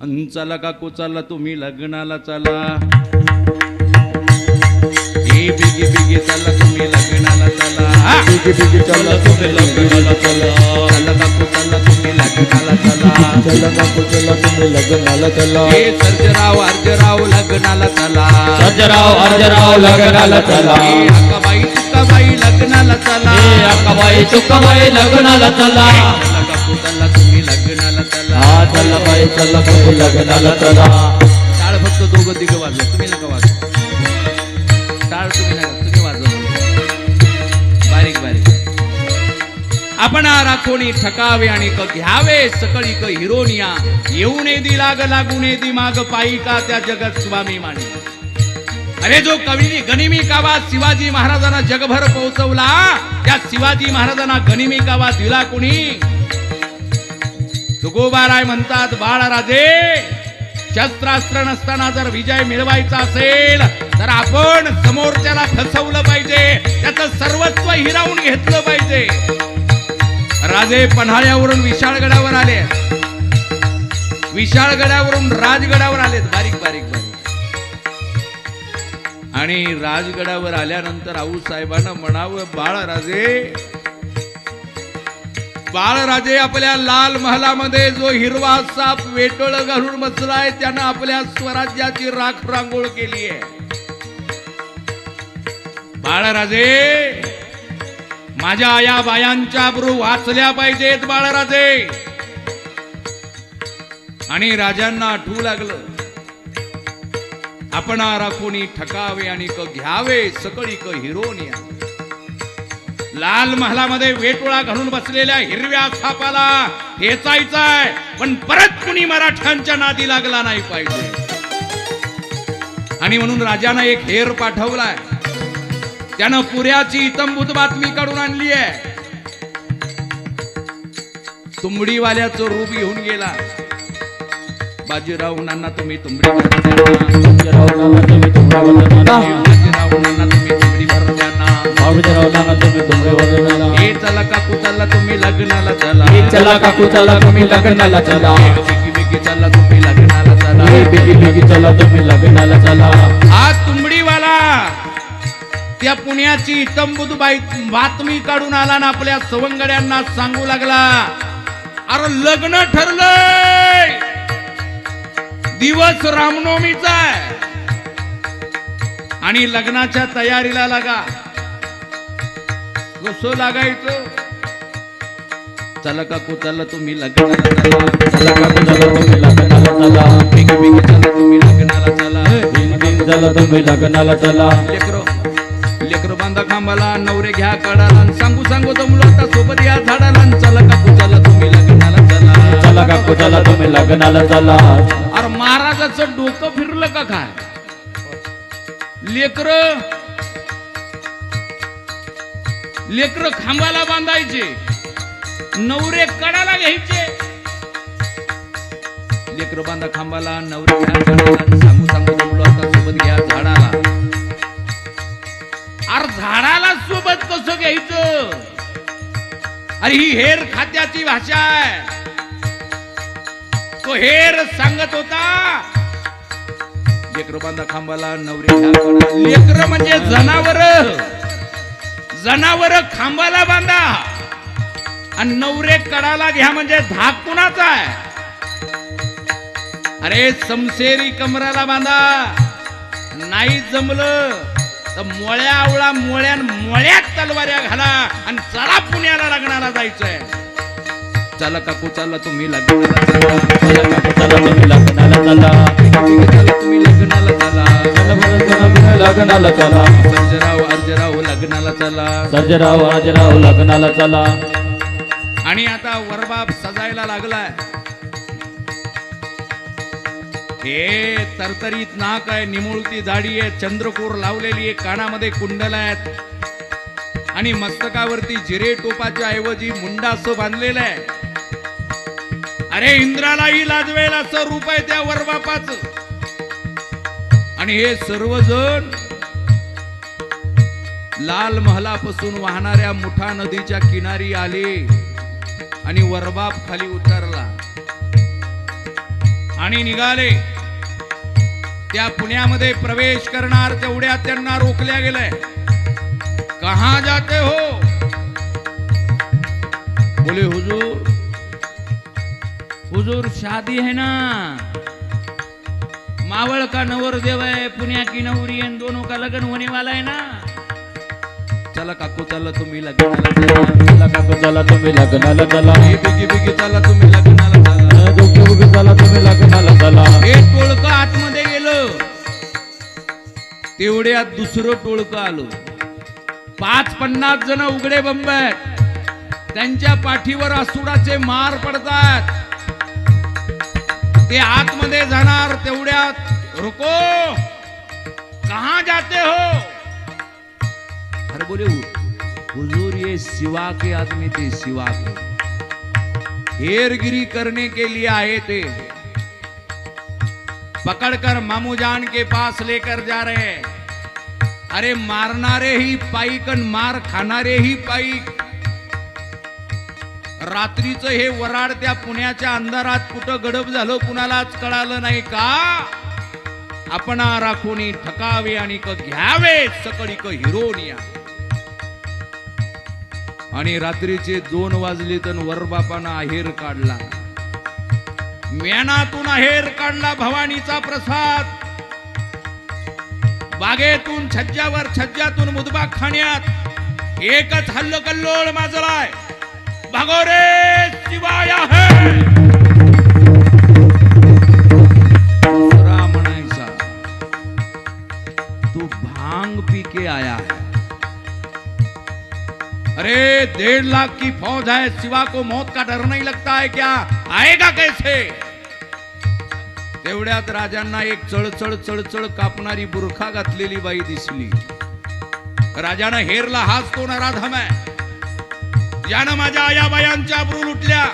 चला काकू चला तुम्ही लग्नाला चला. ए बिगी बिगी चला तुम्ही लग्नाला चला. बिगी बिगी चला तुम्ही लग्नाला चला. चला काकू चला तुम्ही लग्नाला चला. चला काकू चला तुम्ही लग्नाला चला. ए सर्जराव अर्जराव लग्नाला चला. सर्जराव अर्जराव लग्नाला चला. ए अक्काबाई तुक्काबाई लग्नाला चला. ए अक्काबाई चुक्काबाई लग्नाला चला. चला काकू चला. लग्नाला चला. हा चला बाई चला तुम्ही लग्नाला चला. टाळ फक्त दोघं तिघं वाजवा. तुम्ही नका वाजवा. टाळ तुम्ही नका तुम्ही वाजवा. बारीक बारीक. आपण राखोणी ठकावे आणि क घ्यावे सकळी क हिरोनिया. येऊन दी लाग लागून दी माग पायी का त्या जगत स्वामी माणी अरे जो कवीने गनिमी कावा शिवाजी महाराजांना जगभर पोहोचवला त्या शिवाजी महाराजांना गनिमी कावा दिला कोणी? तुकोबाराय म्हणतात बाळराजे शस्त्रास्त्र नसताना जर विजय मिळवायचा असेल तर आपण समोरच्याला फसवलं पाहिजे. त्याचं सर्वस्व हिरावून घेतलं पाहिजे. राजे पन्हाळ्यावरून विशाळगडावर आले. विशाळगडावरून राजगडावर आलेत. बारीक बारीक बारीक. आणि राजगडावर आल्यानंतर आऊसाहेबांना म्हणावं बाळराजे बाळराजे आपल्या लाल महालामध्ये जो हिरवा साप वेटोळ घालून बसलाय त्यानं आपल्या स्वराज्याची राख रांगोळ केली आहे. बाळराजे माझ्या या बायांच्या ब्रू वाचल्या पाहिजेत बाळराजे. आणि राजांना आठवू लागलं आपण राखोनी ठकावे आणि क घ्यावे सकळी क हिरोनिया लाल महालामध्ये वेटोळा घालून बसलेल्या हिरव्या सापाला हेचायचाय पण परत कुणी मराठ्यांच्या नादी लागला नाही पाहिजे. आणि म्हणून राजानं एक हेर पाठवलाय. त्यानं पुऱ्याची इतंभूत बातमी काढून आणली आहे. तुंबडीवाल्याचं रूप घेऊन गेला. बाजीराव नाना तुम्ही तुंबडी ना. तुम्ही चला काकू चला तुम्ही लग्नाला चला चला काकू चला तुम्ही लग्नाला चला बिगी बिगी चला तुम्ही लग्नाला चला बिगी बिगी चला तुम्ही लग्नाला चला तुंबडीवाला त्या पुण्याची तंबूत बाई- बातमी काढून आला ना आपल्या सवंगड्यांना सांगू लागला अरे लग्न ठरलंय दिवस रामनवमीचा आहे आणि लग्नाच्या तयारीला लागा कसं लागायचं. चला काकू चला तुम्ही लग्नाला चला. चला काकू चला तुम्ही लग्नाला चला. बिगी बिगी चला. तुम्ही लग्नाला चला. बिगी बिगी चला तुम्ही लग्नाला चला. लेकरो लेकरो बांधा खांबाला नवरे घ्या कडाला सांगू सांगू तो मुलाटा सोबत या झाडाला. चला काकू चला तुम्ही लग्नाला चला. चला काकू चला तुम्ही लग्नाला चला. अरे महाराजाचं डोकं फिरलं का काय? लेकर लेकर खांबाला बांधायचे. नवरे कडाला घ्यायचे. लेकर बांधा खांबाला नवरे सांगू सांगू तो आता सोबत घ्या झाडाला. अरे झाडाला सोबत कसं घ्यायचं? अरे ही हेर खात्याची भाषा आहे. तो हेर सांगत होता. लेकर बांधा खांबाला नवरे लेकर म्हणजे जनावर. जनावर खांबाला बांधा. आणि नवरे कडाला घ्या म्हणजे धाक कुणाचा आहे? अरे समशेरी कमराला बांधा. नाही जमलं तर मोळ्या आवळा मोळ्यान मोळ्यात तलवाऱ्या घाला आणि चला पुण्याला लग्नाला जायचंय. चला काकू चला तुम्ही लग्नाला चला. चला काकू चला तुम्ही लग्नाला चला. तुम्ही लग्नाला चला. लग्नाला चला. अर्जराव लग्नाला चला. सर्जराव राजराव लग्नाला चला. आणि आता वरबाप सजायला लागलाय. हे तरतरीत नाक आहे निमुळती दाढी आहे चंद्रकोर लावलेली आहे कानामध्ये कुंडल आहेत. आणि मस्तकावरती जिरे टोपाच्या ऐवजी मुंडासं बांधलेलं आहे. अरे इंद्रालाही लाजवेल असं रूप आहे त्या वरबापाच. आणि हे सर्वजण लाल महालापासून वाहणाऱ्या मुठा नदीच्या किनारी आले आणि वरबाप खाली उतरला. आणि निघाले. त्या पुण्यामध्ये प्रवेश करणार तेवढ्या त्यांना रोखल्या गेलंय. कहा जाते हो? बोले हुजूर हुजूर शादी है ना? मावळ का नवर देव है पुण्या की नवरी दोनों का लगन होने वाला है ना? चला काकू चला तुम्ही लग्नाला चला. काकू चला तुम्ही लग्नाला चला. हे बिगी बिगी चला तुम्ही लग्नाला चला. चला तुम्ही लग्नाला चला. हे टोळकं आतमध्ये गेलं. तेवढ्यात दुसरं टोळकं आलं. पाच पन्नास जण उघडे बंब आहेत. त्यांच्या पाठीवर असुडाचे मार पडतात. ते आतमध्ये जाणार तेवढ्यात. रुको! कहा जाते हो? अरे बोले हुजूर ये सिवा के आदमी थे सिवा के. हेरगिरी करने के लिए आए थे. पकड़कर मामू जान के पास लेकर जा रहे हैं. अरे मारणारे ही पाईक आणि मार खाणारे ही पाईक रात्रीचं हे वराड त्या पुण्याच्या अंधारात कुठं गडप झालं कुणालाच कळालं नाही का? आपण राखून ठकावे आणि क घ्यावे सकळी क हिरोनिया आणि रात्रीचे दोन वाजले तर वरबापानं आहेर काढला. मेनातून आहेर काढला भवानीचा प्रसाद. बागेतून छज्जावर छज्जातून मुदबा खाण्यात एकच हल्ल कल्लोळ माजलाय. भगोरे शिवाय डेढ़ लाख की फौज है शिवा को मौत का डर नहीं लगता है क्या? आएगा कैसे? तेवढ्यात राजांना एक चळचळ चळचळ कापणारी बुरखा घातलेली बाई दिसली. राजानं हेरला हाच तो नराधम आहे. ज्यानं माझ्या आयाबायांच्या अब्रू लुटल्या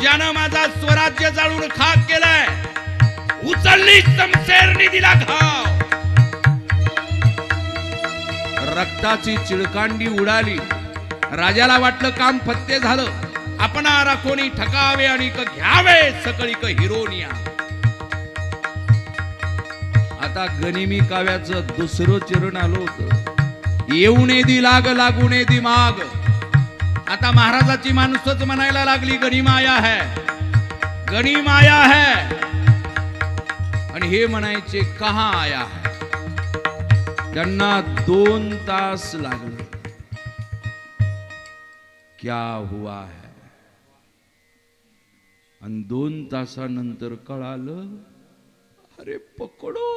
ज्यानं माझा स्वराज्य जाळून खाक केलाय उचलली समशेरनी दिला घाव. रक्ताची चिळकांडी उडाली. राजाला वाटलं काम फत्ते झालं. आपण कोणी ठकावे आणि क घ्यावे सकळी क हिरोनिया. आता गनिमी काव्याचं दुसरं चरण आलो होत. येऊने दी लाग लागूने दी माग. आता महाराजाची माणूसच म्हणायला लागली गणिमाया है गणिमाया है. आणि हे म्हणायचे कहा आया है? त्यांना दोन तास लागले. क्या हुआ है? दोन तासानंतर कळालं अरे पकडो।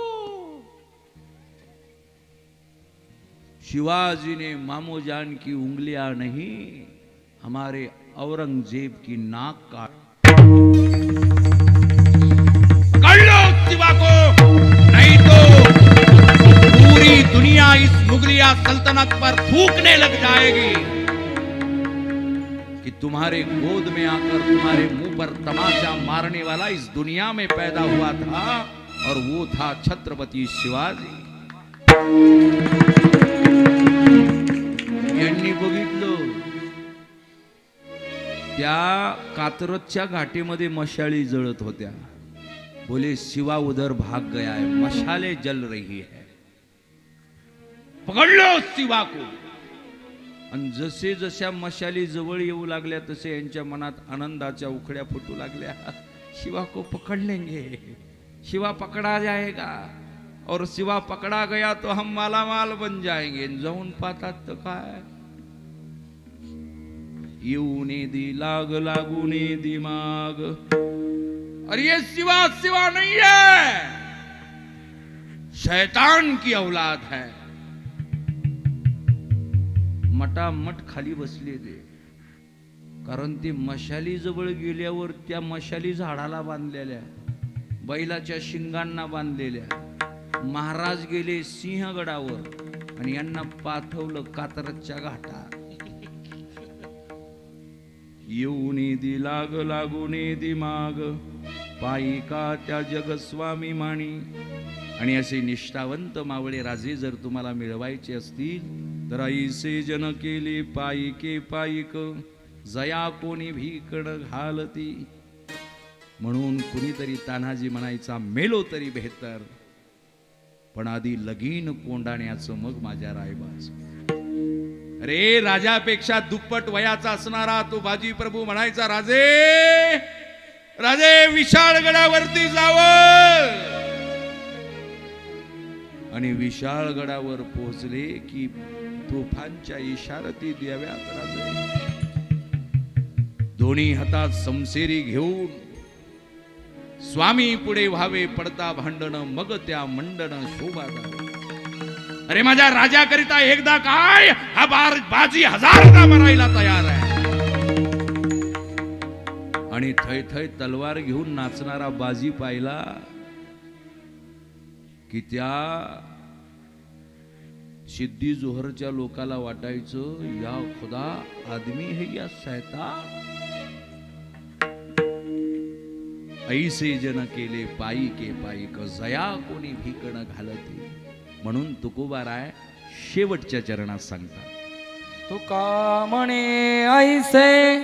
शिवाजी ने मामो जान की उंगलियाँ नहीं, हमारे औरंगज़ेब की नाक काट। लो को, नहीं तो पूरी दुनिया इस मुगलिया सल्तनत पर थूकने लग जाएगी। तुम्हारे गोद में आकर तुम्हारे मुंह पर तमाचा मारने वाला इस दुनिया में पैदा हुआ था और वो था छत्रपति शिवाजी। यांनी बघितलं त्या कात्रजच्या घाटीमध्ये मशाळी जळत होत्या. बोले शिवा उधर भाग गया है मशाले जल रही है. पकड लो शिवा को। आणि जसे जशा मशाली जवळ येऊ लागल्या तसे यांच्या मनात आनंदाच्या उखड्या फुटू लागल्या. शिवा को पकड़ लेंगे. शिवा पकड़ा जाएगा. और शिवा पकड़ा गया तो हम माला माल बन जाएंगे. जाऊन पाहतात तर काय? येऊन दी लाग लागून दिमाग अरे ये शिवा शिवा नहीं है. शैतान की औलाद है. मटामट खाली बसले ते. कारण ते मशाली जवळ गेल्यावर त्या मशाली झाडाला बांधलेल्या बैलाच्या शिंगांना बांधलेल्या. महाराज गेले सिंहगडावर आणि यांना पाठवलं कातरच्या घाटा येऊन दी लाग लागून दी माग पायी का त्या जगस्वामी माणी. आणि असे निष्ठावंत मावळे राजे जर तुम्हाला मिळवायचे असतील तर ऐसे जन केले पायिके पायिक जया कोणी भीकड घालती. म्हणून कुणीतरी तान्हाजी म्हणायचा मेलो तरी बेहतर. पण आधी लगीन कोंडाण्याचं मग माझ्या रायबाज. अरे राजापेक्षा दुप्पट वयाचा असणारा तो बाजी प्रभू म्हणायचा राजे राजे विशाळगडावरती जावं. आणि विशाळगडावर पोहोचले की तोफांच्या इशारती द्याव्यात राजे. दोन्ही हातात समसेरी घेऊन स्वामी पुढे व्हावे पडता भांडण मग त्या मंडण शोभा अरे माझ्या राजाकरिता एकदा काय? हा बार बाजी हजारदा मरायला तयार आहे. आणि थय थय तलवार घेऊन नाचणारा बाजी पाहिला. की त्या सिद्धी जोहरच्या लोकाला वाटायचं या खुदा आदमी है या सैतान. ऐसे जन केले पायी के पायी क जया कोणी भिकण घालते. म्हणून तुकोबाराय शेवटच्या चरणात सांगतात. तुका म्हणे ऐसे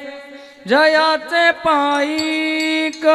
जयाचे पायीक